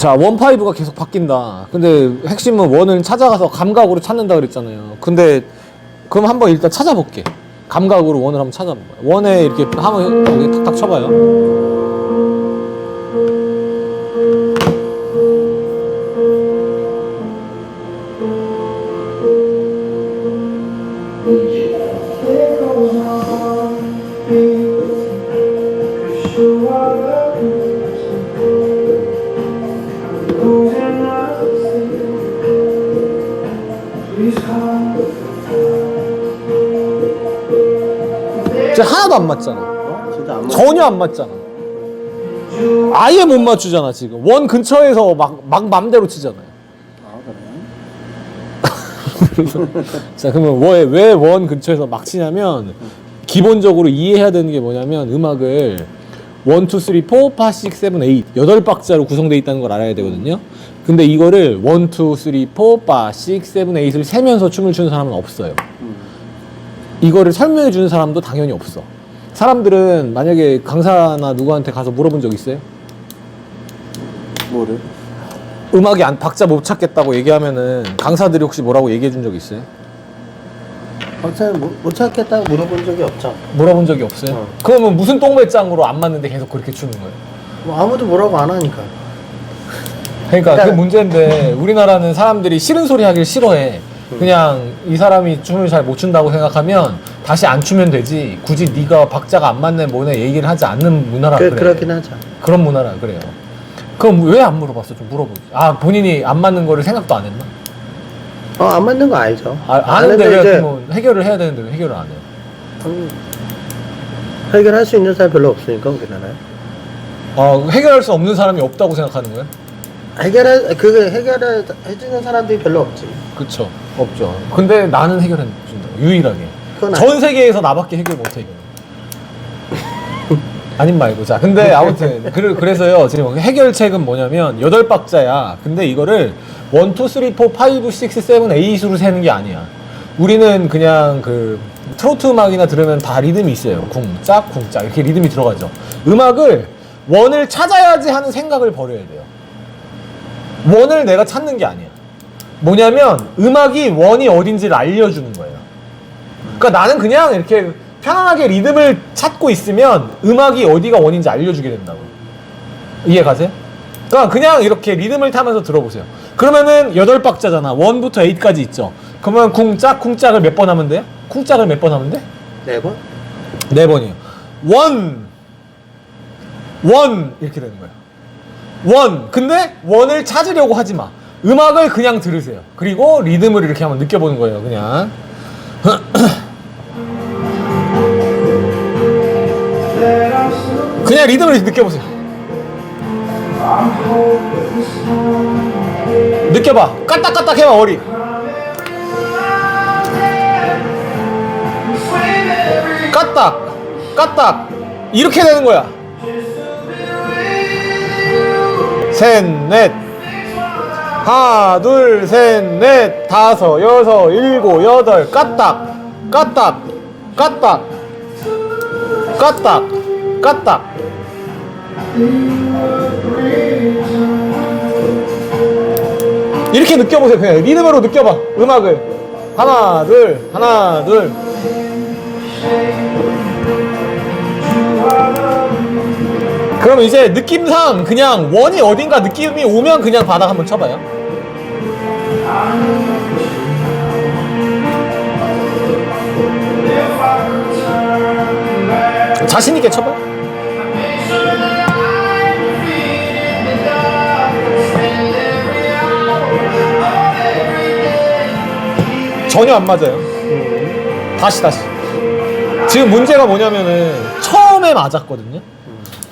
자, 원파이브가 계속 바뀐다. 근데 핵심은 원을 찾아가서 감각으로 찾는다 그랬잖아요. 근데 그럼 한번 일단 찾아볼게. 감각으로 원을 한번 찾아봐. 원에 이렇게 한번 여기 탁탁 쳐봐요. 전혀 안 맞잖아. 아예 못 맞추잖아 지금. 원 근처에서 막, 막 맘대로 치잖아요. 아. 자 그러면 왜 원 근처에서 막 치냐면 기본적으로 이해해야 되는 게 뭐냐면 음악을 1, 2, 3, 4, 5, 6, 7, 8 여덟 박자로 구성되어 있다는 걸 알아야 되거든요. 근데 이거를 1, 2, 3, 4, 5, 6, 7, 8을 세면서 춤을 추는 사람은 없어요. 이거를 설명해 주는 사람도 당연히 없어. 사람들은 만약에 강사나 누구한테 가서 물어본 적 있어요? 뭐를? 음악이 안 박자 못 찾겠다고 얘기하면은 강사들이 혹시 뭐라고 얘기해 준 적 있어요? 박사는 못, 못 찾겠다고 물어본 적이 없죠. 물어본 적이 없어요? 어. 그러면 무슨 똥배짱으로 안 맞는데 계속 그렇게 추는 거예요? 뭐 아무도 뭐라고 안 하니까. 그러니까 그 그러니까- 문제인데 우리나라는 사람들이 싫은 소리 하길 싫어해. 그냥 이 사람이 춤을 잘 못 춘다고 생각하면 다시 안 추면 되지. 굳이 네가 박자가 안 맞네 뭐네 얘기를 하지 않는 문화라 그, 그래. 그렇긴 하죠. 그런 문화라 그래요. 그럼 왜 안 물어봤어? 좀 물어보지. 아 본인이 안 맞는 거를 생각도 안 했나? 어, 안 맞는 거 알죠. 아, 아는데 왜 이제 해결을 해야 되는데 왜 해결을 안 해요? 음, 해결할 수 있는 사람 별로 없으니까 우리나라에. 아 해결할 수 없는 사람이 없다고 생각하는 거예요? 해결해 그게 해결을 해주는 사람들이 별로 없지. 그쵸 없죠. 근데 나는 해결해 준다. 유일하게. 그건 전 세계에서 나밖에 해결 못해 이거. 아님 말고. 자 근데 아무튼 그래, 그래서요. 지금 해결책은 뭐냐면 여덟 박자야. 근데 이거를 1, 2, 3, 4, 5, 6, 7, 8으로 세는 게 아니야. 우리는 그냥 그 트로트 음악이나 들으면 다 리듬이 있어요. 쿵짝 쿵짝. 이렇게 리듬이 들어가죠. 음악을 원을 찾아야지 하는 생각을 버려야 돼요. 원을 내가 찾는 게 아니야. 뭐냐면 음악이 원이 어딘지를 알려주는 거예요 그러니까 나는 그냥 이렇게 편안하게 리듬을 찾고 있으면 음악이 어디가 원인지 알려주게 된다고. 이해 가세요? 그러니까 그냥 이렇게 리듬을 타면서 들어보세요. 그러면은 여덟 박자잖아. 원부터 에잇까지 있죠. 그러면 쿵짝 쿵짝을 몇 번 하면 돼요? 쿵짝을 몇 번 하면 돼? 네 번? 네 번이요. 원, 원 이렇게 되는 거예요. 원. 근데 원을 찾으려고 하지 마. 음악을 그냥 들으세요. 그리고 리듬을 이렇게 한번 느껴보는 거예요. 그냥. 그냥 리듬을 느껴보세요. 느껴봐. 까딱까딱 해봐, 머리. 까딱, 까딱. 이렇게 되는 거야. 셋, 넷. 하나, 둘, 셋, 넷, 다섯, 여섯, 일곱, 여덟. 까딱, 까딱, 까딱. 까딱, 까딱. 이렇게 느껴보세요. 그냥 리듬으로 느껴봐. 음악을. 하나, 둘, 하나, 둘. 그럼 이제 느낌상 그냥 원이 어딘가 느낌이 오면 그냥 바닥 한번 쳐봐요. 자신 있게 쳐봐 전혀 안 맞아요. 다시 다시. 지금 문제가 뭐냐면은 처음에 맞았거든요.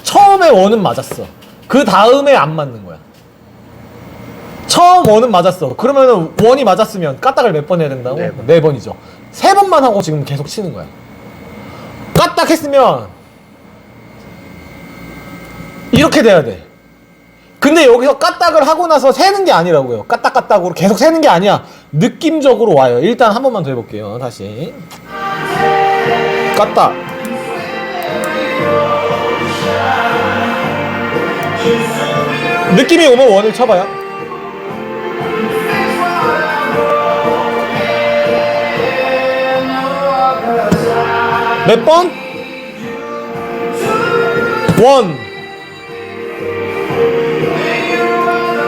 처음에 원은 맞았어. 그 다음에 안 맞는 거야. 처음 원은 맞았어. 그러면은 원이 맞았으면 까딱을 몇 번 해야 된다고? 네 번. 네 번이죠. 세 번만 하고 지금 계속 치는 거야. 까딱 했으면 이렇게 돼야 돼. 근데 여기서 까딱을 하고 나서 세는 게 아니라고요. 까딱까딱으로 계속 세는 게 아니야. 느낌적으로 와요. 일단 한 번만 더 해볼게요. 다시. 까딱. 느낌이 오면 원을 쳐봐요. 몇 번? 원.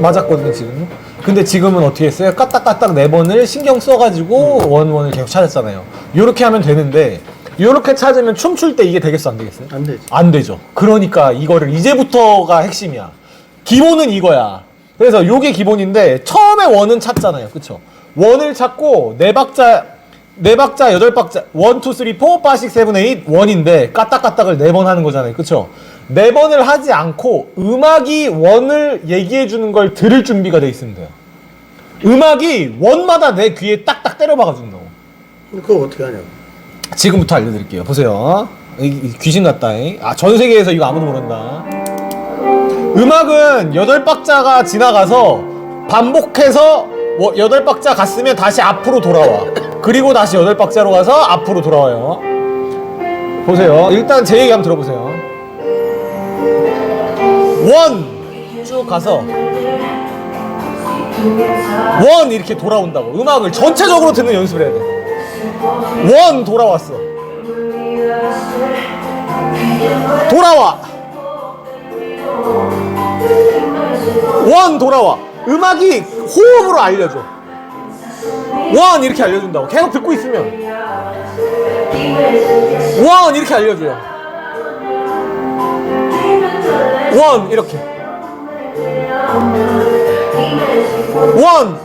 맞았거든요 지금. 근데 지금은 어떻게 했어요? 까딱까딱 네 번을 신경 써가지고 원원을 계속 찾았잖아요. 요렇게 하면 되는데 요렇게 찾으면 춤출 때 이게 되겠어 안 되겠어요? 안 되지. 안 되죠. 그러니까 이거를 이제부터가 핵심이야. 기본은 이거야. 그래서 요게 기본인데 처음에 원은 찾잖아요. 그쵸? 원을 찾고 네 박자 네 박자 여덟 박자 원, 투, 쓰리, 포, 파식, 세븐, 에잇 원인데 까딱까딱을 네 번 하는 거잖아요. 그쵸? 네 번을 하지 않고 음악이 원을 얘기해 주는 걸 들을 준비가 돼 있으면 돼요. 음악이 원마다 내 귀에 딱딱 때려박아 준다고. 그거 어떻게 하냐고. 지금부터 알려드릴게요. 보세요. 이, 이 귀신 같다. 잉? 아, 전 세계에서 이거 아무도 모른다. 음악은 여덟 박자가 지나가서 반복해서 워- 여덟 박자 갔으면 다시 앞으로 돌아와. 그리고 다시 여덟 박자로 가서 앞으로 돌아와요. 보세요. 일단 제 얘기 한번 들어보세요. 원! 쭉 가서 원! 이렇게 돌아온다고. 음악을 전체적으로 듣는 연습을 해야 돼. 원 돌아왔어. 돌아와. 원 돌아와. 음악이 호흡으로 알려줘. 원 이렇게 알려준다고. 계속 듣고 있으면 원 이렇게 알려줘요. 원 이렇게. 원.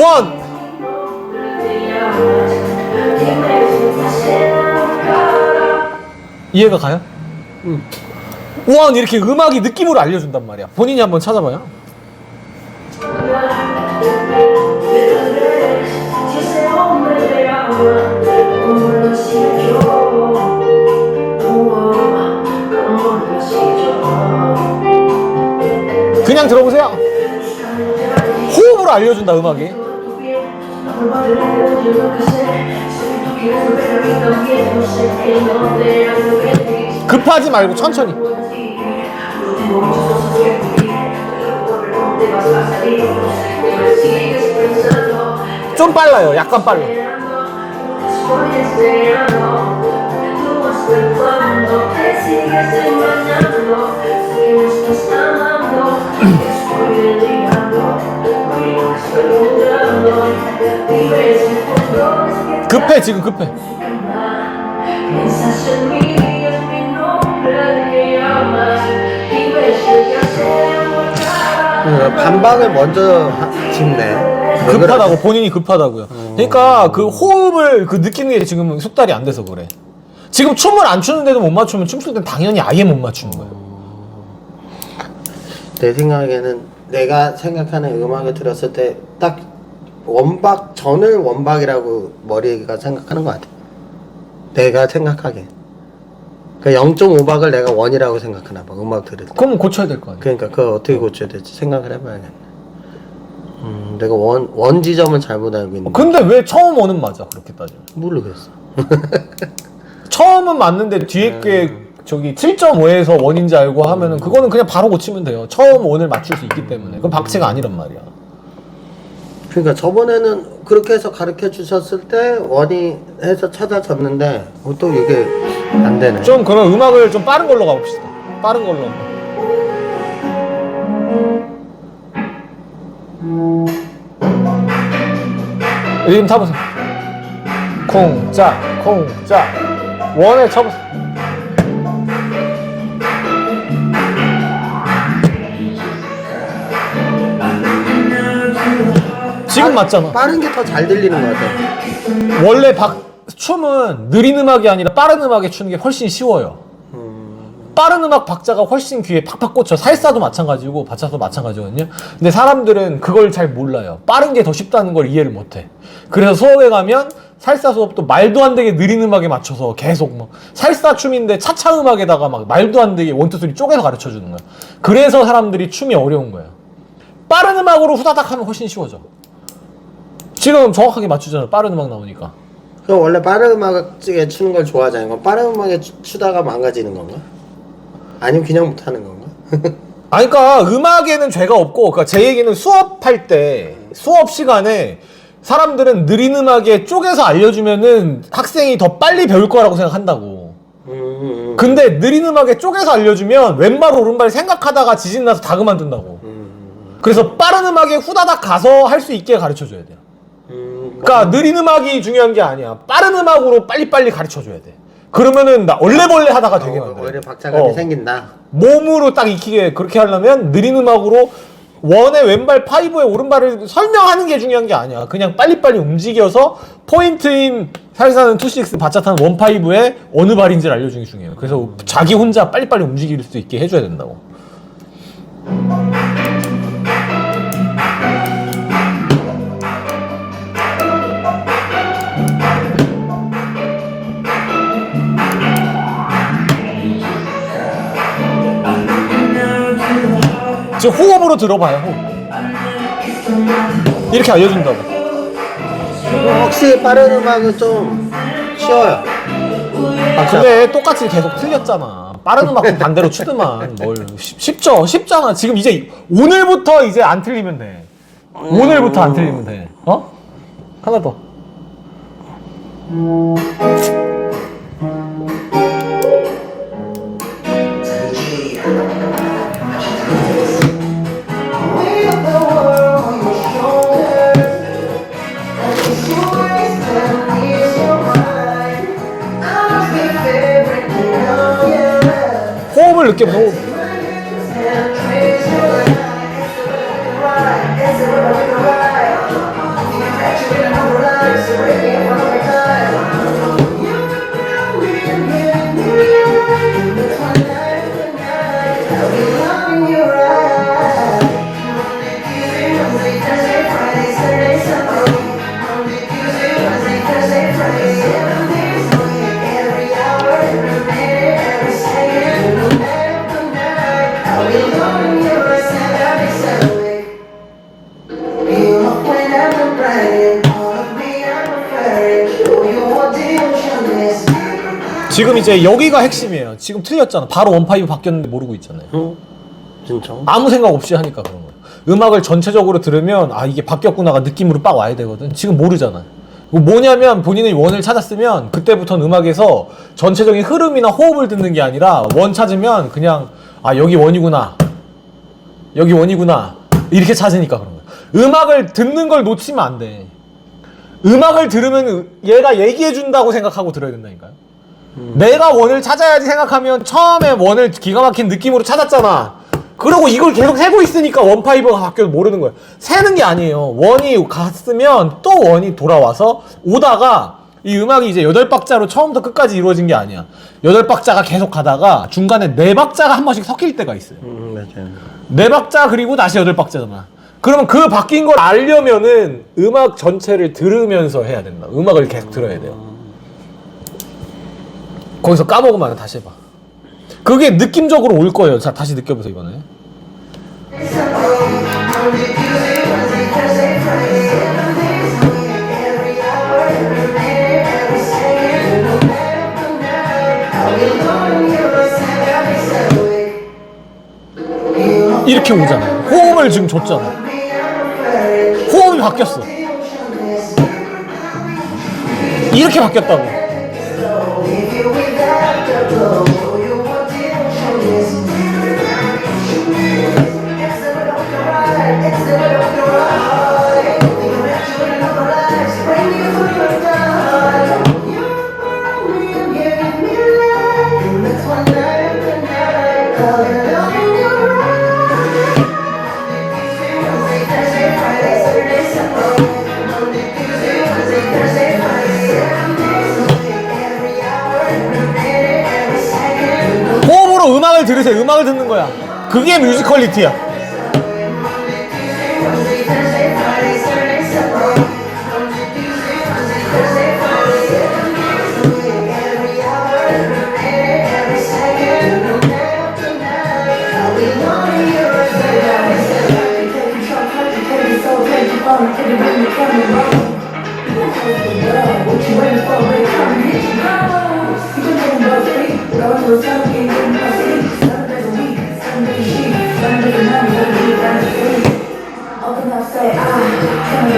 원. 이해가 가요? 응. 원 이렇게 음악이 느낌으로 알려준단 말이야. 본인이 한번 찾아봐요. 그냥 들어보세요. 호흡으로 알려준다 음악이. 급하지 말고 천천히. 좀 빨라요. 약간 빨라. 급해 지금 급해. 그 반박을 먼저 하- 짚네. 왜 급하다고 본인이 급하다고요. 그러니까 그 호흡을 그 느끼는 게 지금 숙달이 안 돼서 그래. 지금 춤을 안 추는데도 못 맞추면 춤출 땐 당연히 아예 못 맞추는 거예요. 내 생각에는 내가 생각하는 음악을 들었을 때 딱 원박 전을 원박이라고 머리가 생각하는 것 같아. 내가 생각하기엔. 그 0.5박을 내가 원이라고 생각하나 봐. 음악 들을 때. 그럼 고쳐야 될 거 아니에요. 그러니까 그걸 어떻게 고쳐야 될지 생각을 해봐야겠네. 음, 내가 원, 원 지점을 잘못 알고 있는. 근데 왜 처음 오는 맞아 그렇게 따지면? 모르겠어. 처음은 맞는데 뒤에 게 저기 7.5에서 원인지 알고 하면은 그거는 그냥 바로 고치면 돼요. 처음 원을 맞출 수 있기 때문에. 그건 박치가 아니란 말이야. 그러니까 저번에는 그렇게 해서 가르쳐 주셨을 때 원이 해서 찾아졌는데 어, 또 이게 안 되네. 좀 그런 음악을 좀 빠른 걸로 가봅시다. 빠른 걸로. 리듬 타보세요. 콩짝, 콩짝. 원에 쳐보세요. 지금 맞잖아. 빠른 게 더 잘 들리는 것 같아. 원래 박 춤은 느린 음악이 아니라 빠른 음악에 추는 게 훨씬 쉬워요. 빠른 음악 박자가 훨씬 귀에 팍팍 꽂혀. 살사도 마찬가지고 바차도 마찬가지거든요. 근데 사람들은 그걸 잘 몰라요. 빠른 게 더 쉽다는 걸 이해를 못해. 그래서 수업에 가면 살사 수업도 말도 안 되게 느린 음악에 맞춰서 계속 막 살사 춤인데 차차 음악에다가 막 말도 안 되게 원투 쓰리 쪼개서 가르쳐 주는 거야. 그래서 사람들이 춤이 어려운 거예요. 빠른 음악으로 후다닥 하면 훨씬 쉬워져. 지금 정확하게 맞추잖아요. 빠른 음악 나오니까. 그럼 원래 빠른 음악에 추는 걸 좋아하잖아요. 그럼 빠른 음악에 추- 추다가 망가지는 건가? 아니면 그냥 못하는 건가? 아니, 그러니까 음악에는 죄가 없고, 그러니까 제 얘기는 수업할 때, 수업 시간에 사람들은 느린 음악에 쪼개서 알려주면은 학생이 더 빨리 배울 거라고 생각한다고. 음, 근데 느린 음악에 쪼개서 알려주면 왼발 오른발 생각하다가 지진 나서 다 그만둔다고. 음, 그래서 빠른 음악에 후다닥 가서 할 수 있게 가르쳐 줘야 돼요. 음, 그러니까 느린 음악이 중요한 게 아니야. 빠른 음악으로 빨리빨리 가르쳐 줘야 돼. 그러면은 나 얼레벌레 하다가 되게 어, 만들어. 오히려 박자감이 어. 생긴다. 몸으로 딱 익히게 그렇게 하려면 느린 음악으로 원의 왼발 파이브의 오른발을 설명하는 게 중요한 게 아니야. 그냥 빨리빨리 움직여서 포인트인 살사는 투식스 바차타는 원파이브의 어느 발인지를 알려주는 게 중요해요. 그래서 자기 혼자 빨리빨리 움직일 수 있게 해줘야 된다고. 지금 호흡으로 들어봐요. 호흡. 이렇게 알려준다고. 확실히 빠른 음악은 좀 쉬워요. 아, 근데 똑같이 계속 틀렸잖아. 빠른 음악 반대로 추더만. 뭘. 쉽, 쉽죠? 쉽잖아. 지금 이제 오늘부터 이제 안 틀리면 돼. 오늘부터 안 틀리면 돼. 어? 하나 더. 호흡을 느껴보세 지금 이제 여기가 핵심이에요. 지금 틀렸잖아. 바로 원파이브 바뀌었는데 모르고 있잖아요. 응? 진짜? 아무 생각 없이 하니까 그런 거예요. 음악을 전체적으로 들으면 아 이게 바뀌었구나가 느낌으로 빡 와야 되거든. 지금 모르잖아. 이거 뭐냐면 본인의 원을 찾았으면 그때부터는 음악에서 전체적인 흐름이나 호흡을 듣는 게 아니라 원 찾으면 그냥 아 여기 원이구나. 여기 원이구나. 이렇게 찾으니까 그런 거야. 음악을 듣는 걸 놓치면 안 돼. 음악을 들으면 얘가 얘기해 준다고 생각하고 들어야 된다니까요. 내가 원을 찾아야지 생각하면 처음에 원을 기가 막힌 느낌으로 찾았잖아. 그러고 이걸 계속 세고 있으니까 원파이브가 바뀌어도 모르는 거야. 세는 게 아니에요. 원이 갔으면 또 원이 돌아와서 오다가 이 음악이 이제 여덟 박자로 처음부터 끝까지 이루어진 게 아니야. 여덟 박자가 계속 가다가 중간에 네 박자가 한 번씩 섞일 때가 있어요. 음, 맞아요. 네 박자 그리고 다시 여덟 박자잖아. 그러면 그 바뀐 걸 알려면은 음악 전체를 들으면서 해야 된다. 음악을 계속 들어야 돼요. 거기서 까먹으면 다시 해봐. 그게 느낌적으로 올 거예요. 자, 다시 느껴보세요, 이번에. 이렇게 오잖아요. 호흡을 지금 줬잖아. 호흡이 바뀌었어. 이렇게 바뀌었다고. 음악을 듣는 거야. 그게 뮤지컬리티야.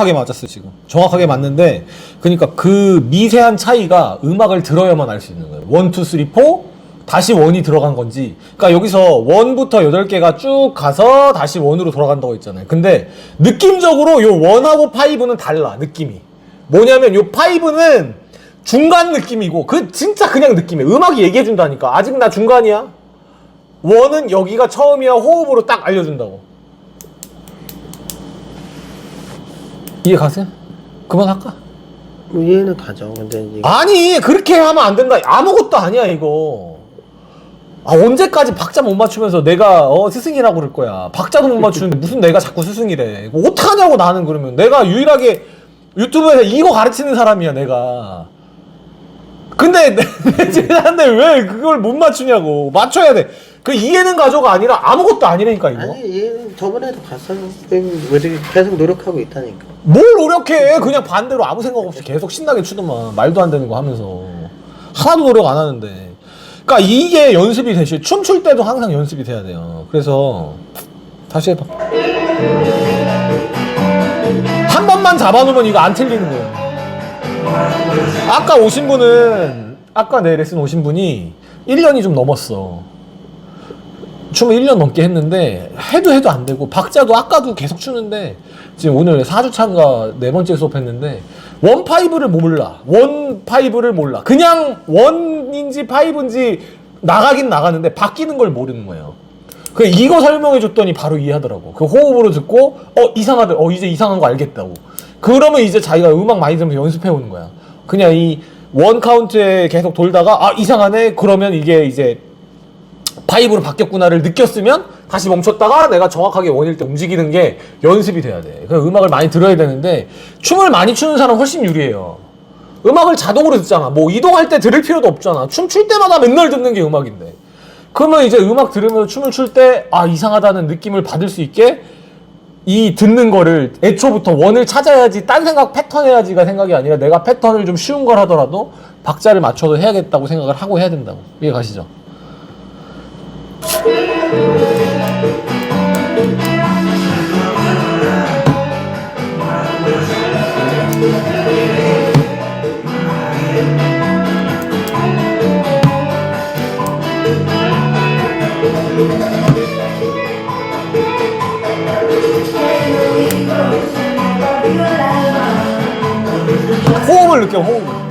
정확하게 맞았어 지금. 정확하게 맞는데 그러니까 그 미세한 차이가 음악을 들어야만 알 수 있는 거예요. 원, 투, 쓰리, 포 다시 원이 들어간 건지. 그러니까 여기서 원부터 여덟 개가 쭉 가서 다시 원으로 돌아간다고 했잖아요. 근데 느낌적으로 요 원하고 파이브는 달라 느낌이. 뭐냐면 요 파이브는 중간 느낌이고 그 진짜 그냥 느낌이에요. 음악이 얘기해 준다니까. 아직 나 중간이야. 원은 여기가 처음이야 호흡으로 딱 알려준다고. 이해 가세요? 그만할까? 이해는 가죠. 근데 이제 아니 그렇게 하면 안 된다 아무것도 아니야 이거 아 언제까지 박자 못 맞추면서 내가 어 스승이라고 그럴 거야 박자도 못 맞추는데 무슨 내가 자꾸 스승이래 이거 어떡하냐고 나는 그러면 내가 유일하게 유튜브에서 이거 가르치는 사람이야 내가 근데 내, 내 제자인데 왜 그걸 못 맞추냐고 맞춰야 돼 그 이해는 가져가 아니라 아무것도 아니라니까 이거 아니 이해는 저번에도 봤어요. 우리 계속 노력하고 있다니까. 뭘 노력해? 그냥 반대로 아무 생각 없이 계속 신나게 추더만. 말도 안 되는 거 하면서. 하나도 노력 안 하는데. 그러니까 이게 연습이 되시 춤출 때도 항상 연습이 돼야 돼요. 그래서 다시 해봐. 한 번만 잡아놓으면 이거 안 틀리는 거예요. 아까 오신 분은 아까 내 레슨 오신 분이 1년이 좀 넘었어 춤을 1년 넘게 했는데 해도 해도 안 되고 박자도 아까도 계속 추는데 지금 오늘 4주 차인가 네 번째 수업했는데 원 파이브를 몰라. 원 파이브를 몰라. 그냥 원인지 파이브인지 나가긴 나가는데 바뀌는 걸 모르는 거예요. 그 이거 설명해 줬더니 바로 이해하더라고. 그 호흡으로 듣고 어 이상하다. 어 이제 이상한 거 알겠다고. 그러면 이제 자기가 음악 많이 들으면서 연습해 오는 거야. 그냥 이 원 카운트에 계속 돌다가 아 이상하네? 그러면 이게 이제 파이브로 바뀌었구나를 느꼈으면 다시 멈췄다가 내가 정확하게 원일 때 움직이는 게 연습이 돼야 돼. 그 음악을 많이 들어야 되는데 춤을 많이 추는 사람 훨씬 유리해요. 음악을 자동으로 듣잖아. 뭐 이동할 때 들을 필요도 없잖아. 춤출 때마다 맨날 듣는 게 음악인데. 그러면 이제 음악 들으면서 춤을 출 때 아 이상하다는 느낌을 받을 수 있게 이 듣는 거를 애초부터 원을 찾아야지 딴 생각 패턴 해야지가 생각이 아니라 내가 패턴을 좀 쉬운 걸 하더라도 박자를 맞춰서 해야겠다고 생각을 하고 해야 된다고 이해 가시죠? 호흡을 느껴 호흡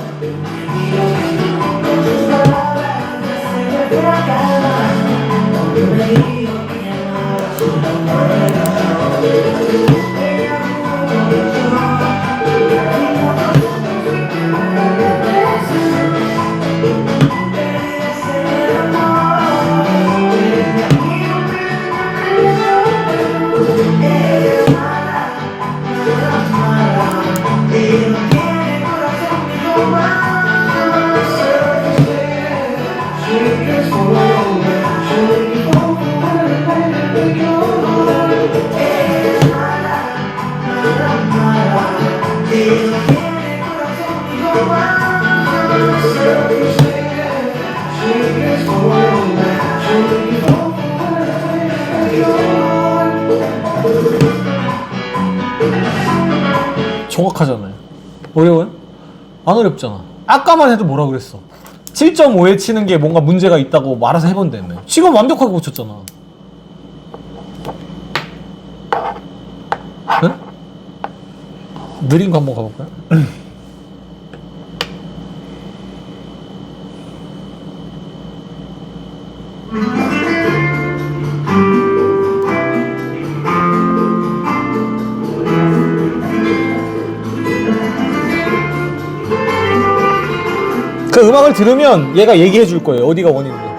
어렵잖아. 아까만 해도 뭐라 그랬어? 7.5에 치는 게 뭔가 문제가 있다고 말아서 해본다며. 지금 완벽하게 고쳤잖아. 응? 느린 거 한번 가볼까요? 그 음악을 들으면 얘가 얘기해 줄 거예요. 어디가 원인인지.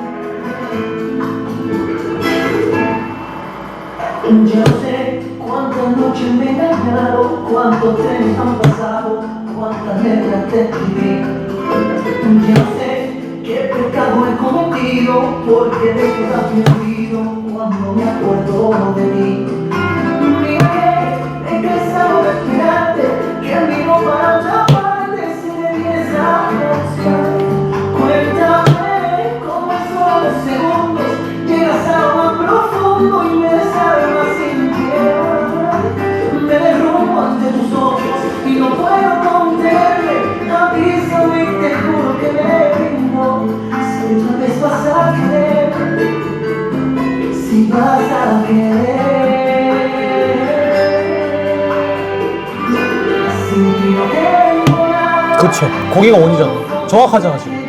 그쵸. 거기가 원이잖아. 정확하잖아, 지금.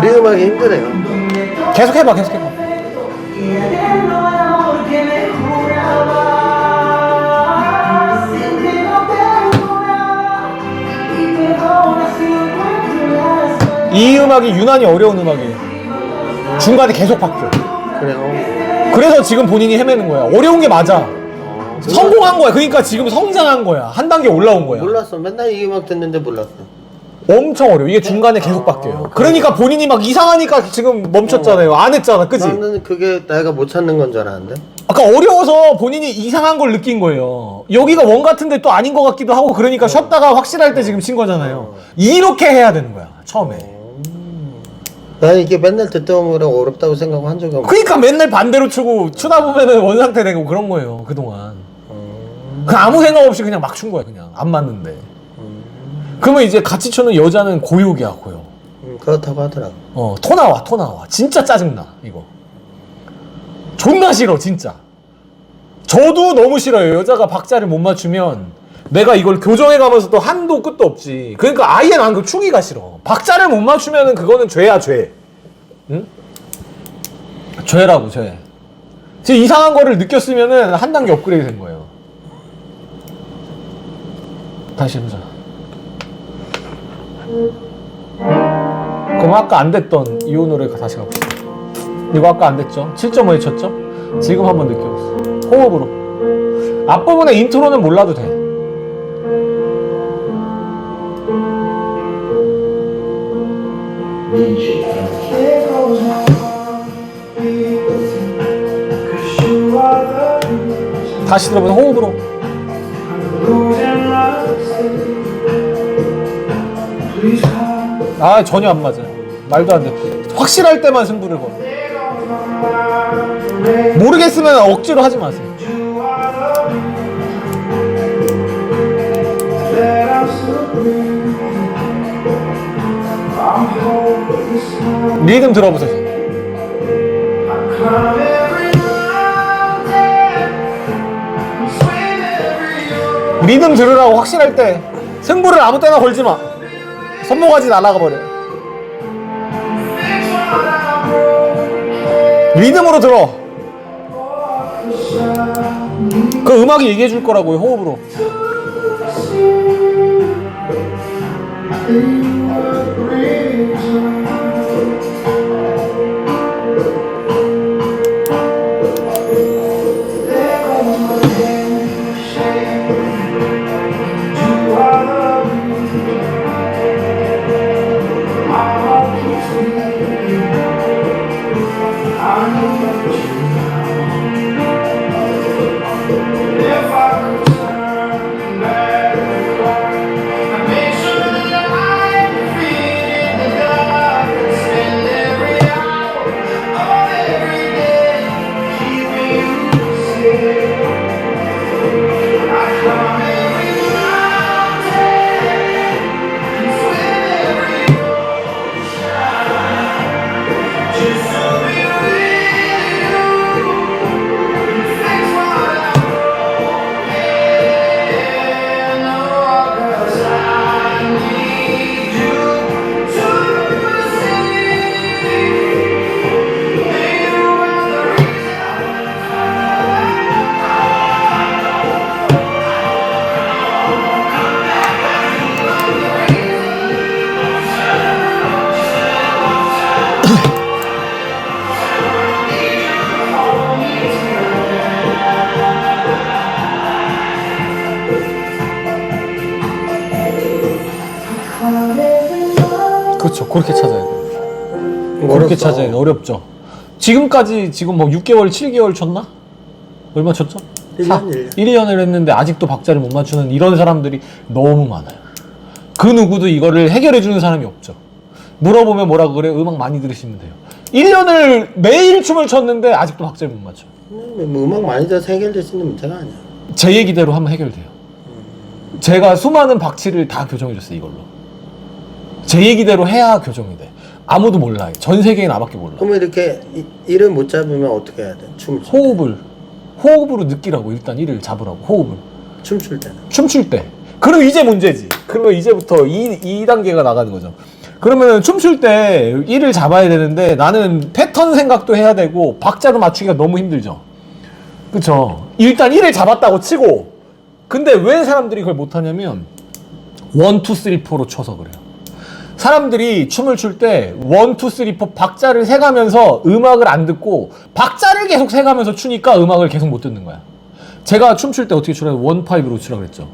느린 음악이 힘드네요. 계속 해봐, 계속 해봐. 이 음악이 유난히 어려운 음악이에요. 중간에 계속 바뀌어. 그래요. 그래서 지금 본인이 헤매는 거야. 어려운 게 맞아. 성공한 거야. 그러니까 지금 성장한 거야. 한 단계 올라온 거야. 몰랐어. 맨날 이 음악 듣는데 몰랐어. 엄청 어려워. 이게 중간에 계속 바뀌어요. 그러니까 본인이 막 이상하니까 지금 멈췄잖아요. 안 했잖아. 그지? 나는 그게 내가 못 찾는 건 줄 알았는데. 아까 어려워서 본인이 이상한 걸 느낀 거예요. 여기가 원 같은데 또 아닌 것 같기도 하고 그러니까 쉬었다가 확실할 때 지금 친 거잖아요. 이렇게 해야 되는 거야. 처음에. 난 이게 맨날 듣다 보면 어렵다고 생각하고 한 적이 없어. 그러니까 맨날 반대로 치고 추다 보면은 원상태 되고 그런 거예요. 그동안. 그 아무 생각 없이 그냥 막 춘 거야. 그냥 안 맞는데. 그러면 이제 같이 추는 여자는 고욕이야 고욕. 음, 그렇다고 하더라고. 어, 토 나와, 토 나와. 진짜 짜증나, 이거. 존나 싫어, 진짜. 저도 너무 싫어요. 여자가 박자를 못 맞추면 내가 이걸 교정해 가면서도 한도 끝도 없지. 그러니까 아예 난 그 추기가 싫어. 박자를 못 맞추면은 그거는 죄야, 죄. 응? 죄라고, 죄. 지금 이상한 거를 느꼈으면은 한 단계 업그레이드 된 거예요. 다시 해보자. 그럼 아까 안 됐던 이 노래 다시 가봅시다. 이거 아까 안 됐죠? 7.5에 쳤죠? 지금 한번 느껴보세요. 호흡으로. 앞부분의 인트로는 몰라도 돼. 다시 들어보세요. 호흡으로. 아 전혀 안 맞아요. 말도 안 돼. 확실할 때만 승부를 걸. 모르겠으면 억지로 하지 마세요. 리듬 들어보세요. 리듬 들으라고 확실할 때 승부를 아무 때나 걸지 마. 손모가지 날아가 버려. 리듬으로 들어. 그 음악이 얘기해 줄 거라고요, 호흡으로. 그렇죠. 그렇게 찾아야 돼. 그렇게 어렵다. 찾아야 돼. 어렵죠. 지금까지 지금 뭐 6개월, 7개월 쳤나? 얼마 쳤죠? 1년, 1년. 1년을 했는데 아직도 박자를 못 맞추는 이런 사람들이 너무 많아요. 그 누구도 이거를 해결해 주는 사람이 없죠. 물어보면 뭐라고 그래요? 음악 많이 들으시면 돼요. 1년을 매일 춤을 췄는데 아직도 박자를 못 맞춰. 뭐 음악 많이 들어서 해결될 수 있는 문제가 아니야. 제 얘기대로 하면 해결돼요. 제가 수많은 박치를 다 교정해줬어요, 이걸로. 제 얘기대로 해야 교정이 돼. 아무도 몰라요. 전 세계에 나밖에 몰라. 그러면 이렇게 이, 이를 못 잡으면 어떻게 해야 돼? 춤을 출 호흡을, 호흡으로 느끼라고 일단 이를 잡으라고, 호흡을. 때. 춤출 때는. 춤출 때. 그럼 이제 문제지. 그러면 이제부터 이, 이 단계가 나가는 거죠. 그러면 춤출 때 이를 잡아야 되는데 나는 패턴 생각도 해야 되고 박자도 맞추기가 너무 힘들죠. 그쵸. 일단 이를 잡았다고 치고 근데 왜 사람들이 그걸 못하냐면 원, 투, 쓰리, 포로 쳐서 그래요. 사람들이 춤을 출 때 원, 투, 쓰리, 포 박자를 세가면서 음악을 안 듣고 박자를 계속 세가면서 추니까 음악을 계속 못 듣는 거야. 제가 춤출 때 어떻게 추라고 원 파이브로 추라 그랬죠.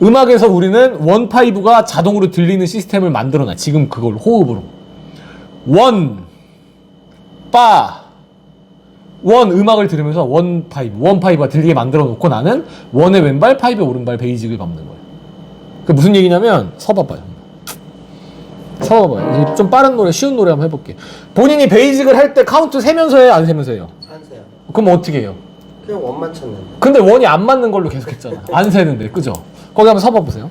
음악에서 우리는 원 파이브가 자동으로 들리는 시스템을 만들어놔. 지금 그걸 호흡으로. 원, 빠, 원 음악을 들으면서 원 파이브, 원 파이브가 들리게 만들어 놓고 나는 원의 왼발, 파이브의 오른발 베이직을 밟는 거예요. 그 무슨 얘기냐면 서봐봐요. 서봐봐요. 이제 좀 빠른 노래, 쉬운 노래 한번 해볼게. 본인이 베이직을 할 때 카운트 세면서 해요, 안 세면서 해요? 한세요. 그럼 어떻게 해요? 그냥 원만 쳤는데. 근데 원이 안 맞는 걸로 계속 했잖아. 안 세는데, 그죠? 거기 한번 서봐 보세요.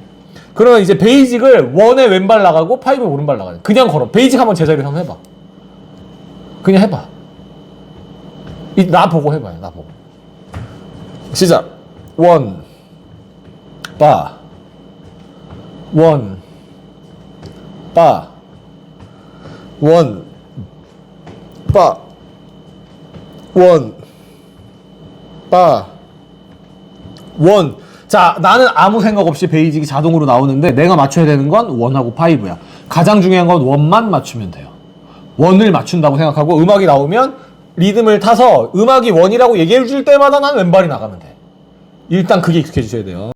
그러면 이제 베이직을 원의 왼발 나가고 파이브 오른발 나가요. 그냥 걸어. 베이직 한번 제자리에서 한번 해봐. 그냥 해봐. 이, 나 보고 해봐요. 나 보고. 시작. 원, 바, 원, 바, 원, 바, 원, 바, 원. 자, 나는 아무 생각 없이 베이직이 자동으로 나오는데 내가 맞춰야 되는 건 원하고 파이브야. 가장 중요한 건 원만 맞추면 돼요. 원을 맞춘다고 생각하고 음악이 나오면 리듬을 타서 음악이 원이라고 얘기해 줄 때마다 난 왼발이 나가면 돼. 일단 그게 익숙해지셔야 돼요.